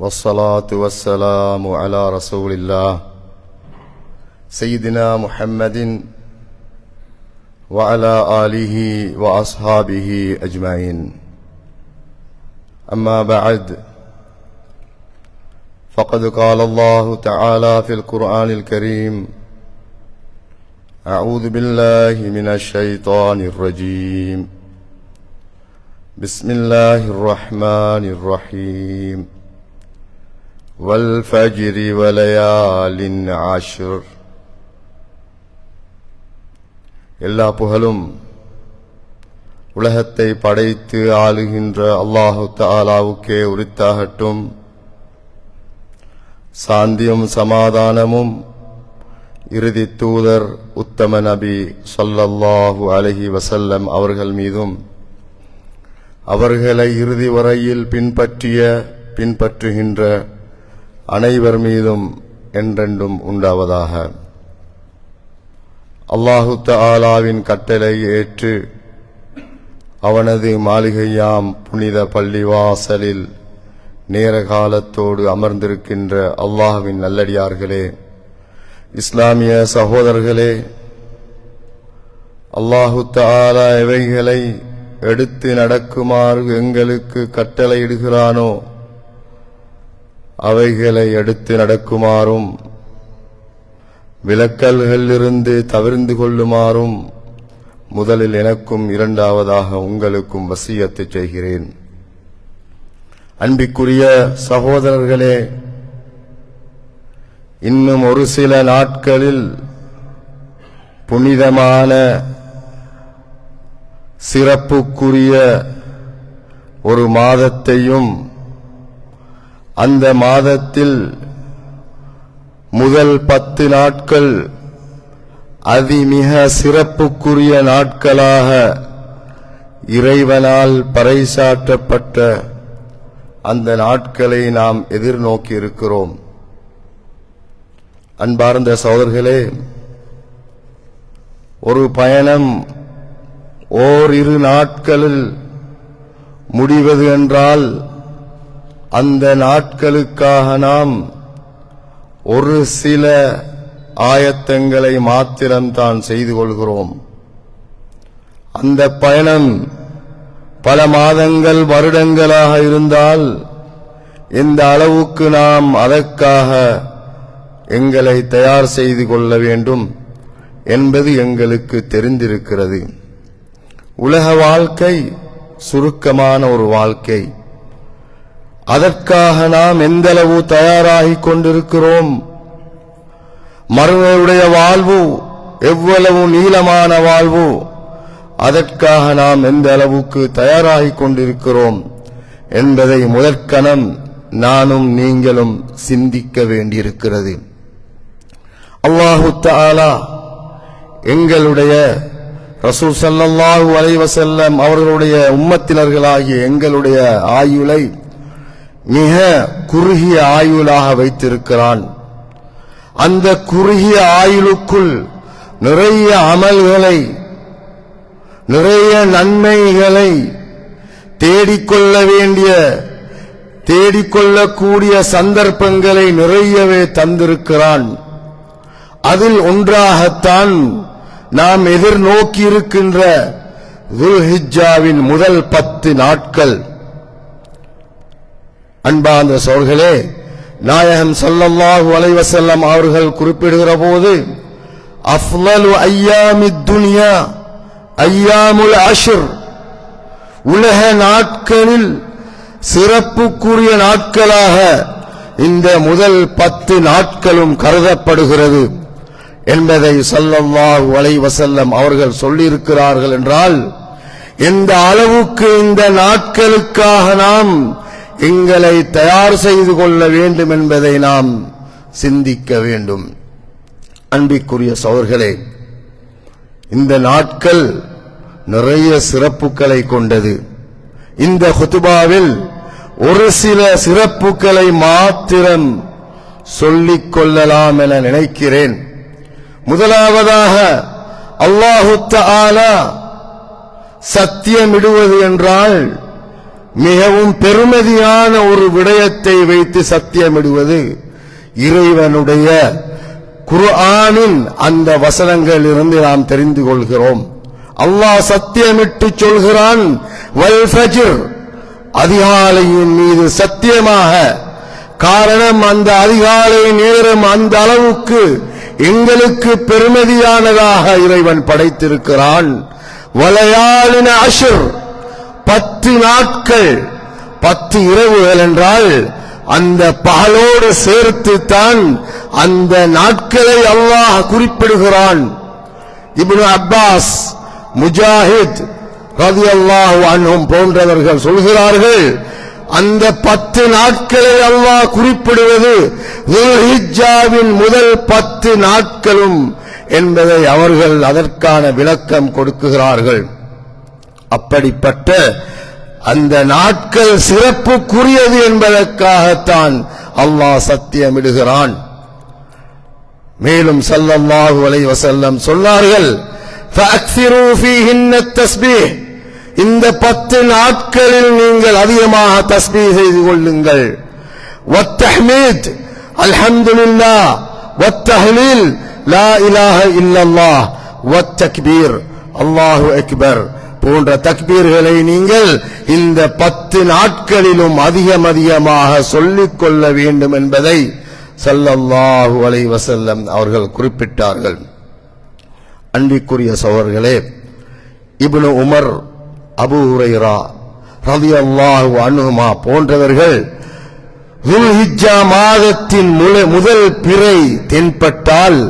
والصلاة والسلام على رسول الله سيدنا محمد وعلى آله وأصحابه أجمعين. أما بعد فقد قال الله تعالى في القرآن الكريم أعوذ بالله من الشيطان الرجيم. بسم الله الرحمن الرحيم. والفجر وليال عشر எல்லா புகழும் உலகத்தை படைத்து ஆளுகின்ற அல்லாஹு தாலாவுக்கே உரித்தாகட்டும் சாந்தியும் சமாதானமும் இறுதி தூதர் உத்தம நபி சொல்லல்லாஹு அலஹி வசல்லம் அவர்கள் மீதும் அவர்களை இறுதி வரையில் பின்பற்றிய பின்பற்றுகின்ற அனைவர் மீதும் என்றென்றும் உண்டாவதாக. அல்லாஹு தஆலாவின் கட்டளை ஏற்று அவனது மாளிகையாம் புனித பள்ளிவாசலில் நேர காலத்தோடு அமர்ந்திருக்கின்ற அல்லாஹ்வின் நல்லடியார்களே இஸ்லாமிய சகோதரர்களே அல்லாஹு ஆலா இவைகளை எடுத்து நடக்குமாறு எங்களுக்கு கட்டளையிடுகிறானோ அவைகளை எடுத்து நடக்குமாறும் விலக்கல்களிலிருந்து தவிர்ந்து கொள்ளுமாறும் முதலில் எனக்கும் இரண்டாவதாக உங்களுக்கும் வசியத்தை செய்கிறேன். அன்பிக்குரிய சகோதரர்களே இன்னும் ஒரு சில நாட்களில் புனிதமான சிறப்புக்குரிய ஒரு மாதத்தையும் அந்த மாதத்தில் முதல் பத்து நாட்கள் அதிமிக சிறப்புக்குரிய நாட்களாக இறைவனால் பறைசாற்றப்பட்ட அந்த நாட்களை நாம் எதிர்நோக்கி இருக்கிறோம். அன்பார்ந்த சோதர்களே ஒரு பயணம் ஓரிரு நாட்களில் முடிவது என்றால் அந்த நாட்களுக்காக நாம் ஒரு சில ஆயத்தங்களை மாத்திரம்தான் செய்து கொள்கிறோம். அந்த பயணம் பல மாதங்கள் வருடங்களாக இருந்தால் இந்த அளவுக்கு நாம் அதற்காக எங்களை தயார் செய்து கொள்ள வேண்டும் என்பது எங்களுக்கு தெரிந்திருக்கிறது. உலக வாழ்க்கை சுருக்கமான ஒரு வாழ்க்கை. அதற்காக நாம் எந்தளவு தயாராகிக் கொண்டிருக்கிறோம்? மறுமையுடைய வாழ்வு எவ்வளவு நீளமான வாழ்வு? அதற்காக நாம் எந்த அளவுக்கு தயாராகிக் கொண்டிருக்கிறோம் என்பதை முதற்கணம் நானும் நீங்களும் சிந்திக்க வேண்டியிருக்கிறது. அல்லாஹு தாலா எங்களுடைய ரசூல் ஸல்லல்லாஹு அலைஹி அவர்களுடைய உம்மத்தினர்களாகிய எங்களுடைய ஆயுளை மிக குறுகிய ஆயுளாக வைத்திருக்கிறான். அந்த குறுகிய ஆயுளுக்குள் நிறைய அமல்களை நிறைய நன்மைகளை தேடிக்கொள்ள வேண்டிய தேடிக்கொள்ளக்கூடிய சந்தர்ப்பங்களை நிறையவே தந்திருக்கிறான். அதில் ஒன்றாகத்தான் நாம் எதிர்நோக்கியிருக்கின்ற துல்ஹிஜாவின் முதல் பத்து நாட்கள். அன்பார்ந்த சோர்களே நாயகம் ஸல்லல்லாஹு அலைவசல்லம் அவர்கள் குறிப்பிடுகிற போது அஃலலு ஐயாமி துனியா ஐயாமுல் அஷுர். உலக நாட்களில் சிறப்புக்குரிய நாட்களாக இந்த முதல் பத்து நாட்களும் கருதப்படுகிறது என்பதை ஸல்லல்லாஹு அலைவசல்லம் அவர்கள் சொல்லியிருக்கிறார்கள் என்றால் எந்த அளவுக்கு இந்த நாட்களுக்காக நாம் எங்களை தயார் செய்து கொள்ள வேண்டும் என்பதை நாம் சிந்திக்க வேண்டும். அன்பிற்குரிய சோர்களே இந்த நாட்கள் நிறைய சிறப்புகளை கொண்டது. இந்த ஹுதுபாவில் ஒரு சில சிறப்புகளை மாத்திரம் சொல்லிக் கொள்ளலாம் என நினைக்கிறேன். முதலாவதாக அல்லாஹு ஆலா சத்தியமிடுவது என்றால் மிகவும் பெருமதியான ஒரு விடயத்தை வைத்து சத்தியமிடுவது இறைவனுடைய குர்ஆனின் அந்த வசனங்களில் இருந்து நாம் தெரிந்து கொள்கிறோம். அல்லாஹ் சத்தியமிட்டு சொல்கிறான் வல் ஃபஜ்ர். அதிகாலையின் மீது சத்தியமாக. காரணம் அந்த அதிகாலை நேரம் அந்த அளவுக்கு எங்களுக்கு பெருமதியானதாக இறைவன் படைத்திருக்கிறான். வலையாளின அஷர். பத்து நாட்கள் பத்து இரவுகள் என்றால் அந்த பகலோடு சேர்த்து தான் அந்த நாட்களை அல்லாஹ் குறிப்பிடுகிறான். இப்னு அப்பாஸ் முஜாஹித் ரதியல்லாஹு அன்ஹும் போன்றவர்கள் சொல்கிறார்கள் அந்த பத்து நாட்களை அல்லாஹ் குறிப்பிடுவது முதல் பத்து நாட்களும் என்பதை அவர்கள் அதற்கான விளக்கம் கொடுக்குகிறார்கள். அப்படிப்பட்ட அந்த நாட்கள் சிறப்புக்குரியது என்பதற்காகத்தான் அல்லாஹ் சத்தியமிடுகிறான். மேலும் சல்லல்லாஹு அலை வசல்லம் சொன்னார்கள் இந்த பத்து நாட்களில் நீங்கள் அதிகமாக தஸ்மீ செய்து கொள்ளுங்கள். அல்ஹம்துல்லா அல்ஹம்துலில்லாஹ் வத்தஹ்லீல் லா இலாஹ இல்லல்லாஹ் வத்தக்பீர் அல்லாஹு அக்பர் போன்ற தக்பீர்களை நீங்கள் இந்த பத்து நாட்களிலும் அதிகம் அதிகமாக சொல்லிக் கொள்ள வேண்டும் என்பதை சல்லல்லாஹு அலை வசல்லம் அவர்கள் குறிப்பிட்டார்கள். அன்பிற்குரிய சோழர்களே இப்னு உமர் அபு உரைரா ரவி அல்லாஹு அனுமா போன்றவர்கள் மாதத்தின் முதல் பிறை தென்பட்டால்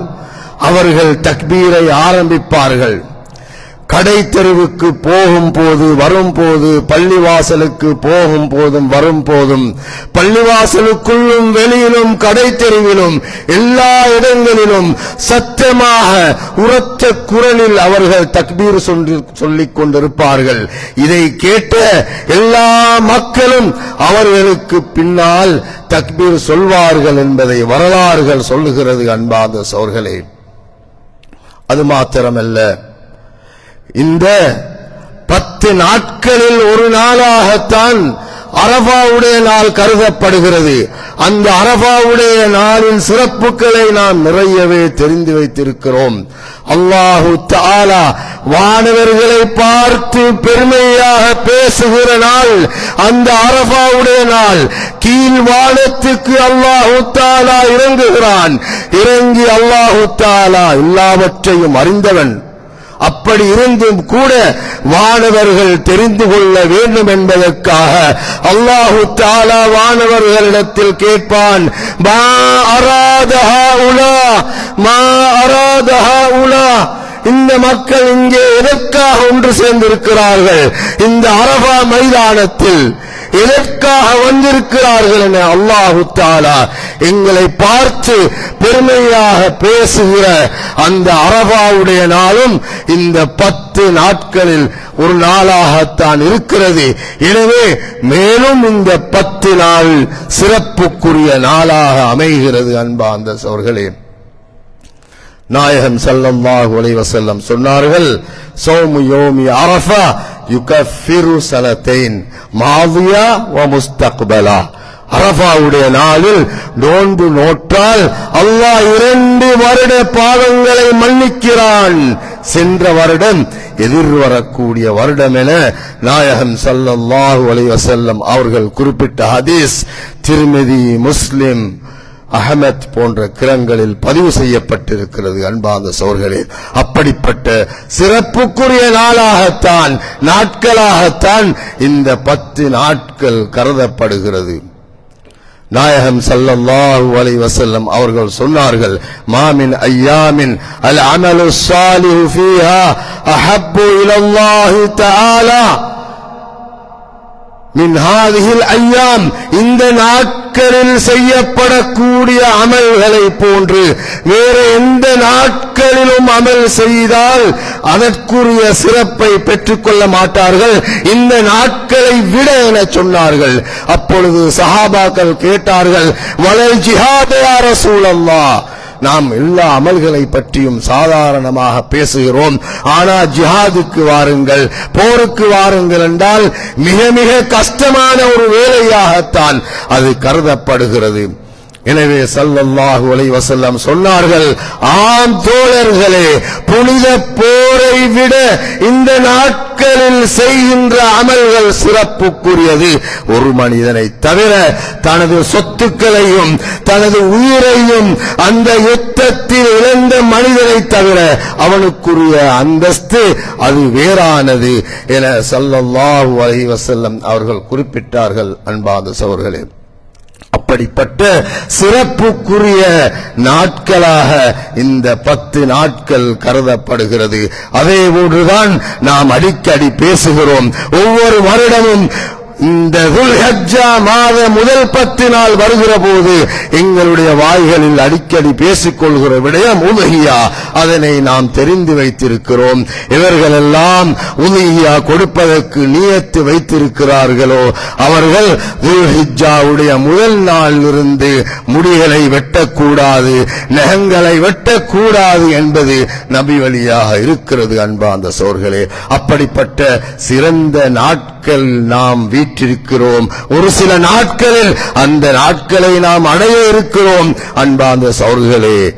அவர்கள் தக்பீரை ஆரம்பிப்பார்கள். கடை தெருவுக்கு போகும் போது வரும் போது பள்ளிவாசலுக்கு போகும் போதும் வரும் போதும். பள்ளிவாசலுக்குள்ளும் வெளியிலும் கடை தெருவிலும் எல்லா இடங்களிலும் சத்தமாக உரத்த குரலில் அவர்கள் தக்பீர் சொல்லி- சொல்லிக் கொண்டிருப்பார்கள். இதை கேட்ட எல்லா மக்களும் அவர்களுக்கு பின்னால் தக்பீர் சொல்வார்கள் என்பதை வரலாறுகள் சொல்லுகிறது அன்பாத சோர்களே. அது மாத்திரமல்ல. இந்த பத்து நாட்களில் ஒரு நாளாகத்தான் அரபாவுடைய நாள் கருதப்படுகிறது. அந்த அரபாவுடைய நாளின் சிறப்புகளை நாம் நிறையவே தெரிந்து வைத்திருக்கிறோம். அல்லாஹு தாலா வானவர்களை பார்த்து பெருமையாக பேசுகிற நாள் அந்த அரபாவுடைய நாள். கீழ் வானத்துக்கு அல்லாஹு தாலா இறங்குகிறான். இறங்கி அல்லாஹு தாலா எல்லாவற்றையும் அறிந்தவன். அப்படி இருந்தும் கூட வானவர்கள் தெரிந்து கொள்ள வேண்டும் என்பதற்காக அல்லாஹு தாலா வானவர்களிடத்தில் கேட்பான் மா அராதஹா உலா மா அராதஹா உலா இந்த மக்கள் இங்கே எதற்காக ஒன்று சேர்ந்திருக்கிறார்கள்? இந்த அரபா மைதானத்தில் எதற்காக வந்திருக்கிறார்கள் என அல்லாஹு தாலா எங்களை பார்த்து பெருமையாக பேசுகிற அந்த அரபாவுடைய நாளும் இந்த பத்து நாட்களில் ஒரு நாளாகத்தான் இருக்கிறது. எனவே மேலும் இந்த பத்து நாள் சிறப்புக்குரிய நாளாக அமைகிறது அன்பா அந்த சோர்களே. நாயகம் ஸல்லல்லாஹு அலைஹி வஸல்லம் சொன்னார்கள் சௌமு யோமி அரஃபா யுகஃபிரு சனத்தைன் மாதியா வ முஸ்தக்பலா. அரஃபாவுடைய நாளில் நோன்பு நோற்றால் அல்லாஹ் இரண்டு வருட பாவங்களை மன்னிக்கிறான். சென்ற வருடம் எதிர்வரக்கூடிய வருடம் என நாயகம் ஸல்லல்லாஹு அலைவசல்லம் அவர்கள் குறிப்பிட்ட ஹதீஸ் திருமதி முஸ்லிம் அகமத் போன்ற கிரங்களில் பதிவு செய்யப்பட்டிருக்கிறது அன்பார்ந்த சோர்களே. அப்படிப்பட்ட சிறப்புக்குரிய நாளாகத்தான் நாட்களாகத்தான் இந்த பத்து நாட்கள் கருதப்படுகிறது. நாயகம் ஸல்லல்லாஹு அலைஹி வசல்லம் அவர்கள் சொன்னார்கள் மாமின் ஐயாமின் அல் அமலு சாலிஹு ஃபீஹா அஹப்பு இலல்லாஹி தஆலா. மின்ஹாதிகில் ஐயாம். இந்த நாட்களில் செய்யப்படக்கூடிய அமல்களை போன்று வேறு எந்த நாட்களிலும் அமல் செய்தால் அதற்குரிய சிறப்பை பெற்றுக்கொள்ள மாட்டார்கள். இந்த நாட்களை விட என சொன்னார்கள். அப்பொழுது சஹாபாக்கள் கேட்டார்கள் வளல் ஜிஹாதே சூழல்லா நாம் எல்லா அமல்களை பற்றியும் சாதாரணமாக பேசுகிறோம். ஆனா ஜிஹாதுக்கு வாருங்கள். போருக்கு வாருங்கள் என்றால் மிக மிக கஷ்டமான ஒரு வேலையாகத்தான் அது கருதப்படுகிறது. எனவே சல்லல்லாஹு அலைஹி வஸல்லம் சொன்னார்கள் ஆம் தோழர்களே புனித போரை விட இந்த நாட்களில் செய்கின்ற அமல்கள் சிறப்புக்குரியது. ஒரு மனிதனை தவிர தனது சொத்துக்களையும் தனது உயிரையும் அந்த யுத்தத்தில் இழந்த மனிதனை தவிர அவனுக்குரிய அந்தஸ்து அது வேறானது என சல்லல்லாஹு அலைஹி வசல்லம் அவர்கள் குறிப்பிட்டார்கள் அன்பாத சவர்களே அப்படிப்பட்ட சிறப்புக்குரிய நாட்களாக இந்த பத்து நாட்கள் கருதப்படுகிறது. அதே போன்றுதான் நாம் அடிக்கடி பேசுகிறோம். ஒவ்வொரு வருடமும் இந்த துல்ஹஜ்ஜா மாத முதல் பத்து நாள் வருகிற போது எங்களுடைய வாய்களில் அடிக்கடி பேசிக்கொள்கிற விடயம் உதகியா அதனை நாம் தெரிந்து வைத்திருக்கிறோம். இவர்களெல்லாம் உதகியா கொடுப்பதற்கு நியத்து வைத்திருக்கிறார்களோ அவர்கள் துல்ஹிஜாவுடைய முதல் நாளிலிருந்து முடிகளை வெட்டக்கூடாது நகங்களை வெட்டக்கூடாது என்பது நபி வழியாக இருக்கிறது அன்பாந்த சோர்களே. அப்படிப்பட்ட சிறந்த நாட்கள் நாம் வீற்றிருக்கிறோம். ஒரு சில நாட்களில் அந்த நாட்களை நாம் அடைய இருக்கிறோம். அன்பாந்த சௌர்களே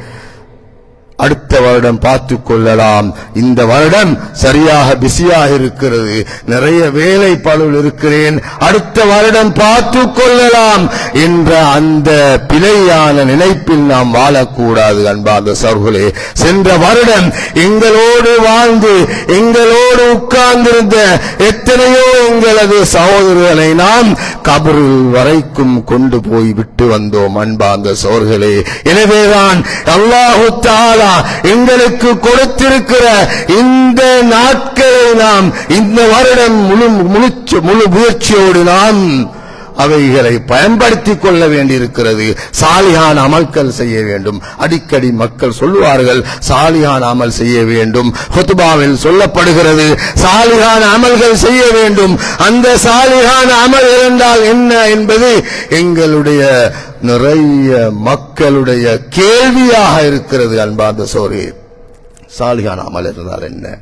அடுத்த வருடம் பார்த்து கொள்ளலாம். இந்த வருடம் சரியாக பிஸியாக இருக்கிறது. நிறைய வேலை பழுவில் இருக்கிறேன். அடுத்த வருடம் பார்த்து கொள்ளலாம் என்ற அந்த பிழையான நினைப்பில் நாம் வாழக்கூடாது அன்பார்ந்த சர்களே சென்ற வருடம் எங்களோடு வாழ்ந்து எங்களோடு உட்கார்ந்திருந்த எத்தனையோ எங்களது சகோதரர்களை நாம் கபரில் வரைக்கும் கொண்டு போய் விட்டு வந்தோம் அன்பார்ந்த சோர்களே எனவேதான் அல்லாஹு தாலா எங்களுக்கு கொடுத்திருக்கிற இந்த நாட்களை நாம் இந்த வருடம் முழு முழு முழு முயற்சியோடு நாம் அவைகளை பயன்படுத்திக் கொள்ள வேண்டியிருக்கிறது. சாலியான அமல்கள் செய்ய வேண்டும். அடிக்கடி மக்கள் சொல்லுவார்கள் சாலியான அமல் செய்ய வேண்டும். ஹொத்துபாவில் சொல்லப்படுகிறது சாலியான அமல்கள் செய்ய வேண்டும். அந்த சாலியான அமல் இருந்தால் என்ன என்பது எங்களுடைய நிறைய மக்களுடைய கேள்வியாக இருக்கிறது அன்பார்ந்த சோரி. சாலியான அமல் இருந்தால் என்ன?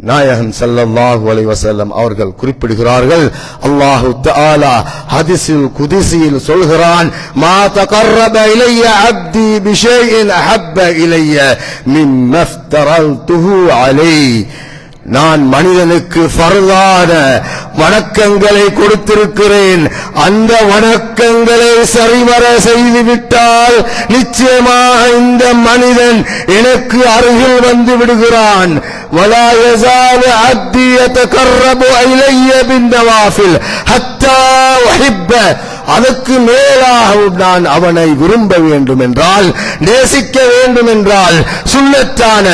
நாயகன் ஸல்லல்லாஹு அலைஹி வஸல்லம் அவர்கள் குறிப்பிடுகிறார்கள். அல்லாஹு தஆலா ஹதீஸில் குதிசியில் சொல்கிறான் மா தகர்ரப இலைய அப்தி பிஷைஇன் அஹப்ப இலைய மிம்ம ஃப்தரல்துஹு அலைஹி. நான் மனிதனுக்கு ஃபர்தான வணக்கங்களை கொடுத்திருக்கிறேன் அந்த வணக்கங்களை சரிவர செய்துவிட்டால் நிச்சயமாக இந்த மனிதன் எனக்கு அருகில் வந்து விடுகிறான் ولا يزال عبدي يتقرب إلي بالنوافل حتى أحبه அதற்கு மேலாக நான் அவனை விரும்ப வேண்டும் என்றால் நேசிக்க வேண்டும் என்றால் சுண்ணத்தான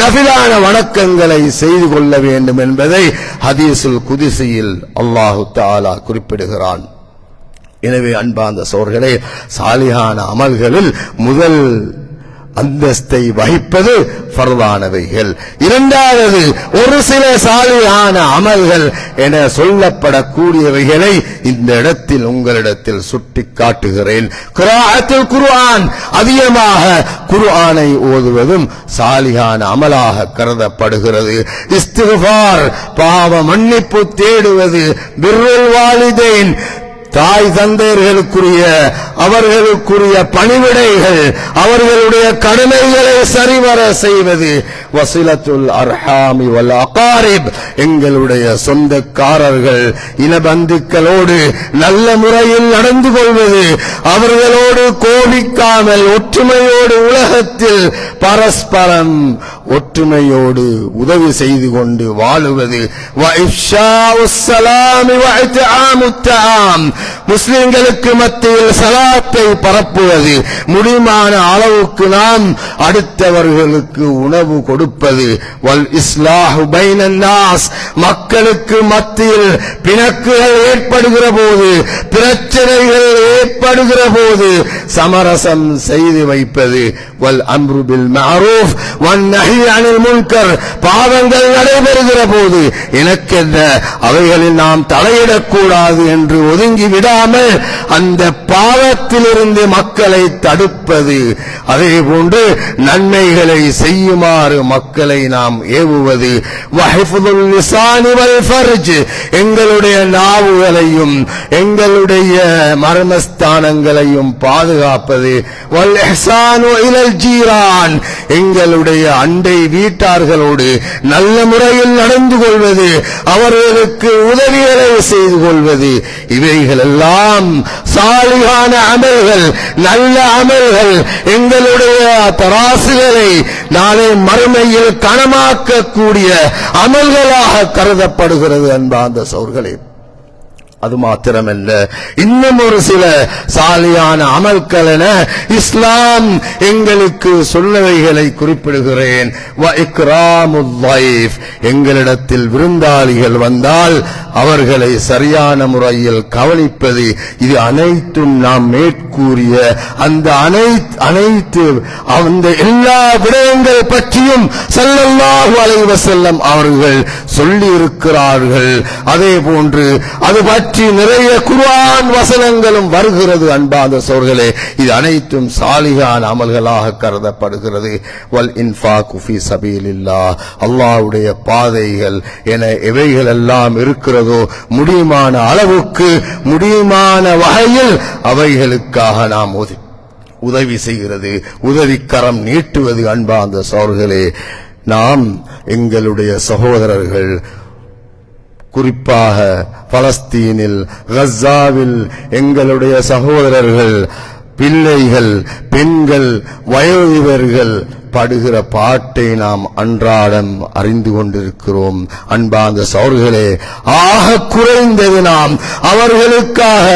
நபிலான வணக்கங்களை செய்து கொள்ள வேண்டும் என்பதை ஹதீசுல் குதிசையில் அல்லாஹு தாலா குறிப்பிடுகிறான். எனவே அன்பாந்த சோர்களே சாலிகான அமல்களில் முதல் அந்தஸ்தை வகிப்பது பரவானவைகள் இரண்டாவது ஒரு சில சாலியான அமல்கள் என சொல்லப்படக்கூடியவைகளை இந்த இடத்தில் உங்களிடத்தில் சுட்டி காட்டுகிறேன். குராத்தில் குர்ஆன் அதிகமாக குர்ஆனை ஓதுவதும் சாலியான அமலாக கருதப்படுகிறது. இஸ்திஃபார் பாவ மன்னிப்பு தேடுவது பிர்ருல் வாலிதேன் தாய் தந்தையர்களுக்குரிய அவர்களுக்குரிய பணிவிடைகள் அவர்களுடைய கடமைகளை சரிவர செய்வது வசிலத்துல் அர்ஹாமி வல் அகாரிப். எங்களுடைய சொந்தக்காரர்கள் இனபந்துக்களோடு நல்ல முறையில் நடந்து கொள்வது அவர்களோடு கோபிக்காமல் ஒற்றுமையோடு உலகத்தில் பரஸ்பரம் ஒற்றுமையோடு உதவி செய்து கொண்டு வாழுவது. முஸ்லிம்களுக்கு மத்தியில் சலாத்தை பரப்புவது முடிமான அளவுக்கு நாம் அடுத்தவர்களுக்கு உணவு கொடுப்பது. வல் இஸ்லாஹு பைனன்னாஸ் மக்களுக்கு மத்தியில் பிணக்குகள் ஏற்படுகிற போது பிரச்சனைகள் ஏற்படுகிற போது சமரசம் செய்து வைப்பது. வல் அம்ருபில் மாரூஃப். வன் நஹி அனில் முன்கர் பாவங்கள் நடைபெறுகிற போது எனக்கென்ன அவைகளில் நாம் தலையிடக்கூடாது என்று ஒதுங்கி விடாமல் அந்த பாவத்திலிருந்து மக்களை தடுப்பது. அதே போன்று நன்மைகளை செய்யுமாறு மக்களை நாம் ஏவுவது. எங்களுடைய நாவுகளையும் எங்களுடைய மர்மஸ்தானங்களையும் பாதுகாப்பது. எங்களுடைய அண்டை வீட்டார்களோடு நல்ல முறையில் நடந்து கொள்வது அவர்களுக்கு உதவிகளை செய்து கொள்வது. இவைகள் எல்லாம் சாலிகான அமல்கள் நல்ல அமல்கள். எங்களுடைய தராசுகளை நாளை மறுமையில் கனமாக்கக்கூடிய அமல்களாக கருதப்படுகிறது அன்பார்ந்த சோர்களே. அது மாத்திரமல்ல இன்னும் ஒரு சில சாலியான அமல்கள் என இஸ்லாம் எங்களுக்கு சொல்லவைகளை குறிப்பிடுகிறேன். எங்களிடத்தில் விருந்தாளிகள் வந்தால் அவர்களை சரியான முறையில் கவனிப்பது. இது அனைத்தும் நாம் மேற்கூறிய அந்த அனைத்து அந்த எல்லா விடயங்கள் பற்றியும் செல்லல்லாஹு அலைவசல்லம் அவர்கள் சொல்லி இருக்கிறார்கள் அதே போன்று அது பற்றி பற்றி நிறைய குர்ஆன் வசனங்களும் வருகிறது அன்பாத சோர்களே. இது அனைத்தும் சாலிகான அமல்களாக கருதப்படுகிறது. வல் இன்ஃபா குஃபி சபீலில்லா அல்லாஹ்வுடைய பாதைகள் என எவைகள் எல்லாம் இருக்கிறதோ முடியுமான அளவுக்கு முடியுமான வகையில் அவைகளுக்காக நாம் உதவி உதவி செய்கிறது. உதவிக்கரம் நீட்டுவது அன்பாந்த சோர்களே. நாம் எங்களுடைய சகோதரர்கள் குறிப்பாக பலஸ்தீனில் கசாவில் எங்களுடைய சகோதரர்கள் பிள்ளைகள் பெண்கள் வயோதிபர்கள் படுகிற பாட்டை நாம் அன்றாடம் அறிந்து கொண்டிருக்கிறோம். அன்பாந்த சௌர்களே ஆக குறைந்தது நாம் அவர்களுக்காக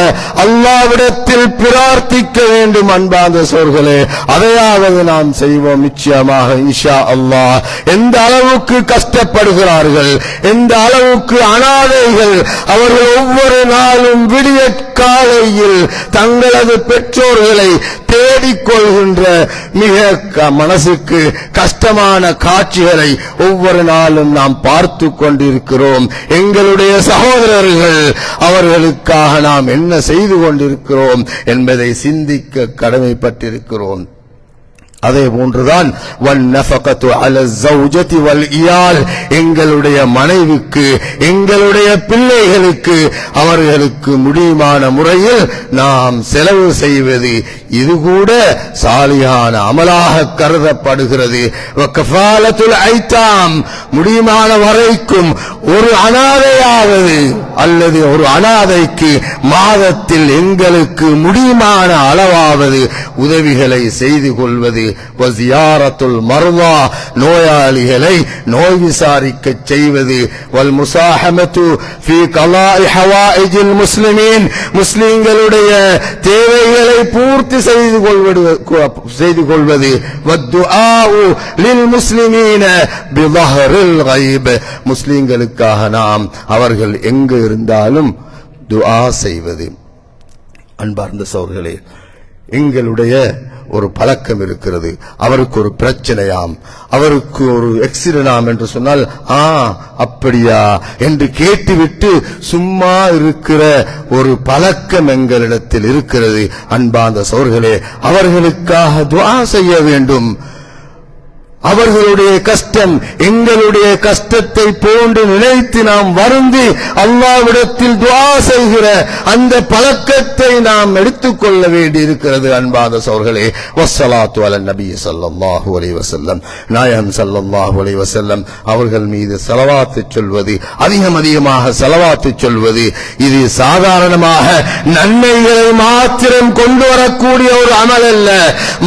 அல்லாவிடத்தில் பிரார்த்திக்க வேண்டும் அன்பாந்த சோர்களே அதையாவது நாம் செய்வோம் நிச்சயமாக இன்ஷா அல்லாஹ். எந்த அளவுக்கு கஷ்டப்படுகிறார்கள் எந்த அளவுக்கு அனாதைகள் அவர்கள் ஒவ்வொரு நாளும் விடிய காலையில் தங்களது பெற்றோர்களை தேடிக்கொள்கின்ற மிக க- மனசுக்கு கஷ்டமான காட்சிகளை ஒவ்வொரு நாளும் நாம் பார்த்து கொண்டிருக்கிறோம். எங்களுடைய சகோதரர்கள் அவர்களுக்காக நாம் என்ன செய்து கொண்டிருக்கிறோம் என்பதை சிந்திக்க கடமைப்பட்டிருக்கிறோம். அதே போன்றுதான் இயால். எங்களுடைய மனைவிக்கு எங்களுடைய பிள்ளைகளுக்கு அவர்களுக்கு முடியுமான முறையில் நாம் செலவு செய்வது. இது கூட சாலியான அமலாக கருதப்படுகிறது. முடியுமான வரைக்கும் ஒரு அனாதையாவது அல்லது ஒரு அனாதைக்கு மாதத்தில் எங்களுக்கு முடியுமான அளவாவது உதவிகளை செய்து கொள்வது. வசியாரத்துள் மருவா நோயாளிகளை நோய் விசாரிக்க செய்வது. வல் முசாஹமத்து முஸ்லிமின் முஸ்லிம்களுடைய தேவைகளை பூர்த்தி செய்து கொள்வது செய்து கொள்வது. முஸ்லிமீன முஸ்லிம்களுக்காக நாம் அவர்கள் எங்கு இருந்தாலும் துஆ செய்வது. அன்பார்ந்த சோர்களே எங்களுடைய ஒரு பழக்கம் இருக்கிறது. அவருக்கு ஒரு பிரச்சனையாம் அவருக்கு ஒரு எக்ஸிடனாம் என்று சொன்னால் ஆ அப்படியா? என்று கேட்டுவிட்டு சும்மா இருக்கிற ஒரு பழக்கம் எங்களிடத்தில் இருக்கிறது. அன்பார்ந்த சோர்களே அவர்களுக்காக துவா செய்ய வேண்டும். அவர்களுடைய கஷ்டம் எங்களுடைய கஷ்டத்தை போன்று நினைத்து நாம் வருந்தி அல்லாவிடத்தில் துவா செய்கிற அந்த பழக்கத்தை நாம் எடுத்துக்கொள்ள வேண்டி இருக்கிறது அன்பாத சோர்களே. வசலாத்து அல நபி ஸல்லல்லாஹு அலைஹி வசல்லம் நாயகம் ஸல்லல்லாஹு அலைஹி வசல்லம் அவர்கள் மீது செலவாத்து சொல்வது அதிகம் அதிகமாக செலவாத்து சொல்வது இது சாதாரணமாக நன்மைகளை மாத்திரம் கொண்டு வரக்கூடிய ஒரு அமல் அல்ல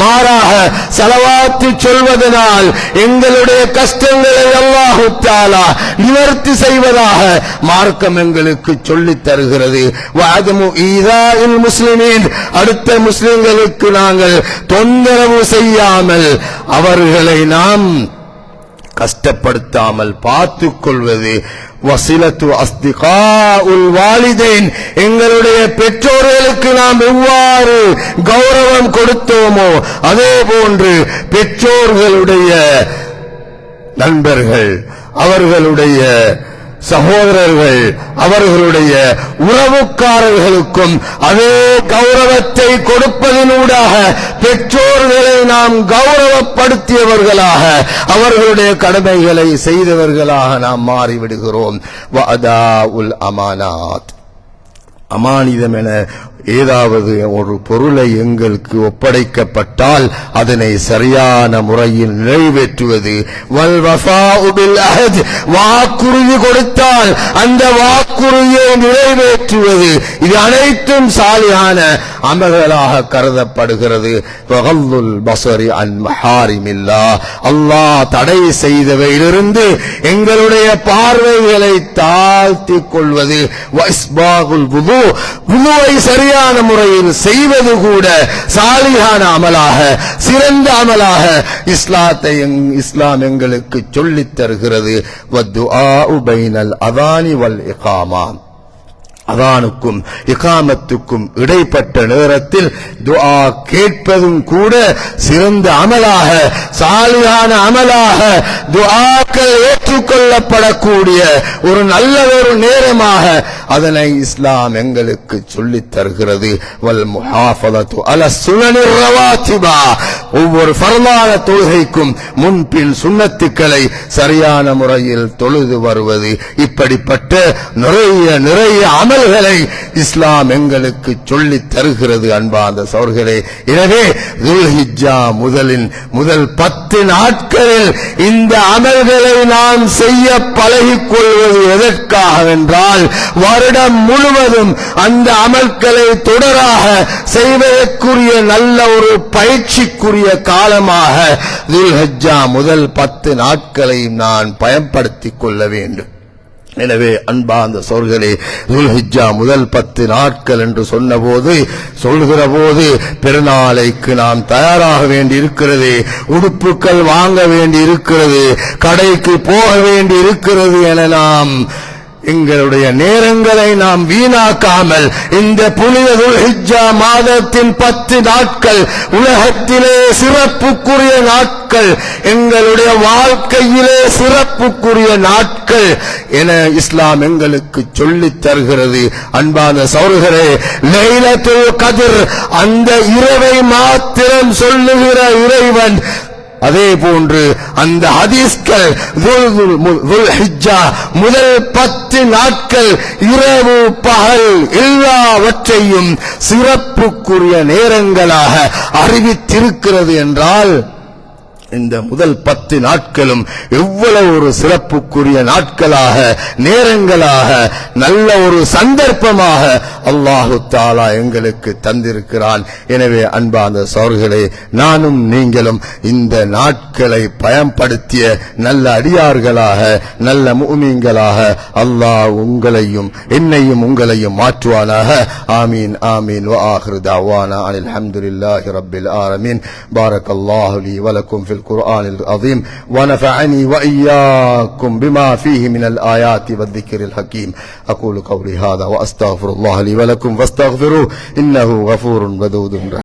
மாறாக செலவாத்து சொல்வதனால் எங்களுடைய கஷ்டங்களை அல்லாஹுத்தாலா நிவர்த்தி செய்வதாக மார்க்கம் எங்களுக்கு சொல்லித் தருகிறது. வஅதமு ஈதாஇல் முஸ்லிமின். அடுத்த முஸ்லிம்களுக்கு நாங்கள் தொந்தரவு செய்யாமல் அவர்களை நாம் கஷ்டப்படுத்தாமல் பார்த்துக் கொள்வது வசிலத்து அஸ்திகா உல் வாலிதேன். எங்களுடைய பெற்றோர்களுக்கு நாம் எவ்வாறு கௌரவம் கொடுத்தோமோ அதே போன்று பெற்றோர்களுடைய நண்பர்கள் அவர்களுடைய சகோதரர்கள் அவர்களுடைய உறவுக்காரர்களுக்கும் அதே கௌரவத்தை கொடுப்பதனூடாக பெற்றோர்களை நாம் கௌரவப்படுத்தியவர்களாக அவர்களுடைய கடமைகளை செய்தவர்களாக நாம் மாறிவிடுகிறோம். வதா உல் அமானாத். அமானிதம் என ஏதாவது ஒரு பொருளை எங்களுக்கு ஒப்படைக்கப்பட்டால் அதனை சரியான முறையில் நிறைவேற்றுவது. வாக்குறுதி கொடுத்தால் அந்த வாக்குறுதியை நிறைவேற்றுவது. இது அனைத்தும் சாலியான அமல்களாக கருதப்படுகிறது. வகல்லுல் அன் மஹாரிமில்லா. அல்லாஹ் தடை செய்தவையிலிருந்து எங்களுடைய பார்வைகளை தாழ்த்திக் கொள்வது. வஸ்பாகுல் சரியான முறையில் செய்வது கூட சாலிகான அமலாக சிறந்த அமலாக இஸ்லாத்தை எங்- இஸ்லாம் எங்களுக்கு சொல்லித் தருகிறது. அதானி வல் எகாமான் அதானுக்கும் இகாமத்துக்கும் இடைப்பட்ட நேரத்தில் துஆ கேட்பதும் கூட சிறந்த அமலாக சாலியான அமலாக துஆக்கள் ஏற்றுக்கொள்ளப்படக்கூடிய ஒரு நல்ல ஒரு நேரமாக அதனை இஸ்லாம் எங்களுக்கு சொல்லித் தருகிறது. வல் முஹாஃபலத்து அல சுனனிர் ரவாத்திபா. ஒவ்வொரு ஃபர்லான தொழுகைக்கும் முன்பின் சுண்ணத்துக்களை சரியான முறையில் தொழுது வருவது இப்படிப்பட்ட நிறைய நிறைய செயல்களை இஸ்லாம் எங்களுக்கு சொல்லி தருகிறது அன்பார்ந்த சோர்களே. எனவே துல்ஹிஜா முதலின் முதல் பத்து நாட்களில் இந்த அமல்களை நாம் செய்ய பழகிக் கொள்வது எதற்காக என்றால் வருடம் முழுவதும் அந்த அமல்களை தொடராக செய்வதற்குரிய நல்ல ஒரு பயிற்சிக்குரிய காலமாக துல்ஹஜ்ஜா முதல் பத்து நாட்களை நான் பயன்படுத்திக் கொள்ள வேண்டும். எனவே அன்பா அந்த சோர்களே துல்ஹிஜா முதல் பத்து நாட்கள் என்று சொன்னபோது சொல்கிற போது பெருநாளைக்கு நாம் தயாராக வேண்டி இருக்கிறது உடுப்புக்கள் வாங்க வேண்டி இருக்கிறது கடைக்கு போக வேண்டி இருக்கிறது என நாம் எங்களுடைய நேரங்களை நாம் வீணாக்காமல் இந்த புனித மாதத்தின் பத்து நாட்கள் உலகத்திலே சிறப்புக்குரிய நாட்கள் எங்களுடைய வாழ்க்கையிலே சிறப்புக்குரிய நாட்கள் என இஸ்லாம் எங்களுக்கு சொல்லித் தருகிறது. அன்பான சௌர்களே லைலத்துல் கதிர் அந்த இரவை மாத்திரம் சொல்லுகிற இறைவன் அதே போன்று அந்த ஹதீஸ்கள் முதல் பத்து நாட்கள் இரவு பகல் எல்லாவற்றையும் சிறப்புக்குரிய நேரங்களாக அறிவித்திருக்கிறது என்றால் இந்த முதல் பத்து நாட்களும் எவ்வளவு ஒரு சிறப்புக்குரிய நாட்களாக நேரங்களாக நல்ல ஒரு சந்தர்ப்பமாக அல்லாஹு தாலா எங்களுக்கு தந்திருக்கிறான். எனவே அன்பார்ந்த சோர்களே நானும் நீங்களும் இந்த நாட்களை பயன்படுத்திய நல்ல அடியார்களாக நல்ல மூமீன்களாக அல்லாஹ் உங்களையும் என்னையும் உங்களையும் மாற்றுவானாக. ஆமீன் ஆமீன். வாஹிருதாவானா அலமதுல்லாஹி ரபில் ஆரமீன் பாரக் அல்லாஹுலி வலக்கும் القرآن العظيم ونفعني وإياكم بما فيه من الآيات والذكر الحكيم. أقول قولي هذا وأستغفر الله لي ولكم فاستغفروه إنه غفور ودود رحيم.